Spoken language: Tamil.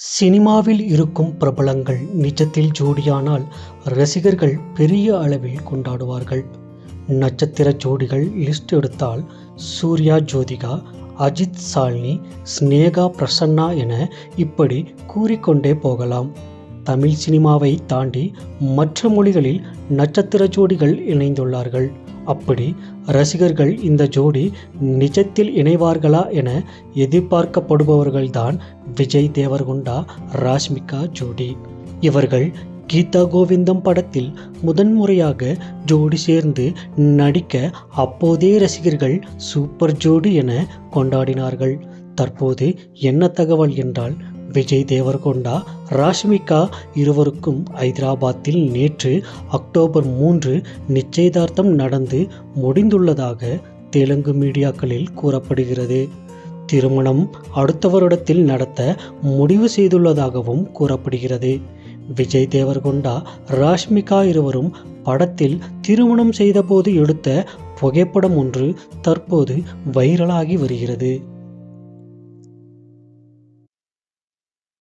சினிமாவில் இருக்கும் பிரபலங்கள் நிஜத்தில் ஜோடியானால் ரசிகர்கள் பெரிய அளவில் கொண்டாடுவார்கள். நட்சத்திர ஜோடிகள் லிஸ்ட் எடுத்தால் சூர்யா ஜோதிகா அஜித் சால்னி ஸ்னேகா பிரசன்னா என இப்படி கூறிக்கொண்டே போகலாம். தமிழ் சினிமாவை தாண்டி மற்ற மொழிகளில் நட்சத்திர ஜோடிகள் இணைந்துள்ளார்கள். அப்படி ரசிகர்கள் இந்த ஜோடி நிஜத்தில் இணைவார்களா என எதிர்பார்க்கப்படுபவர்கள்தான் விஜய் தேவர்கொண்டா ராஷ்மிகா ஜோடி. இவர்கள் கீதா கோவிந்தம் படத்தில் முதன்முறையாக ஜோடி சேர்ந்து நடிக்க அப்போதே ரசிகர்கள் சூப்பர் ஜோடி என கொண்டாடினார்கள். தற்போது என்ன தகவல் என்றால் விஜய் தேவர்கொண்டா ராஷ்மிகா இருவருக்கும் ஐதராபாத்தில் நேற்று அக்டோபர் மூன்று நிச்சயதார்த்தம் நடந்து முடிந்துள்ளதாக தெலுங்கு மீடியாக்களில் கூறப்படுகிறது. திருமணம் அடுத்த வருடத்தில் நடத்த முடிவு செய்துள்ளதாகவும் கூறப்படுகிறது. விஜய் தேவர்கொண்டா ராஷ்மிகா இருவரும் படத்தில் திருமணம் செய்தபோது எடுத்த புகைப்படம் ஒன்று தற்போது வைரலாகி வருகிறது.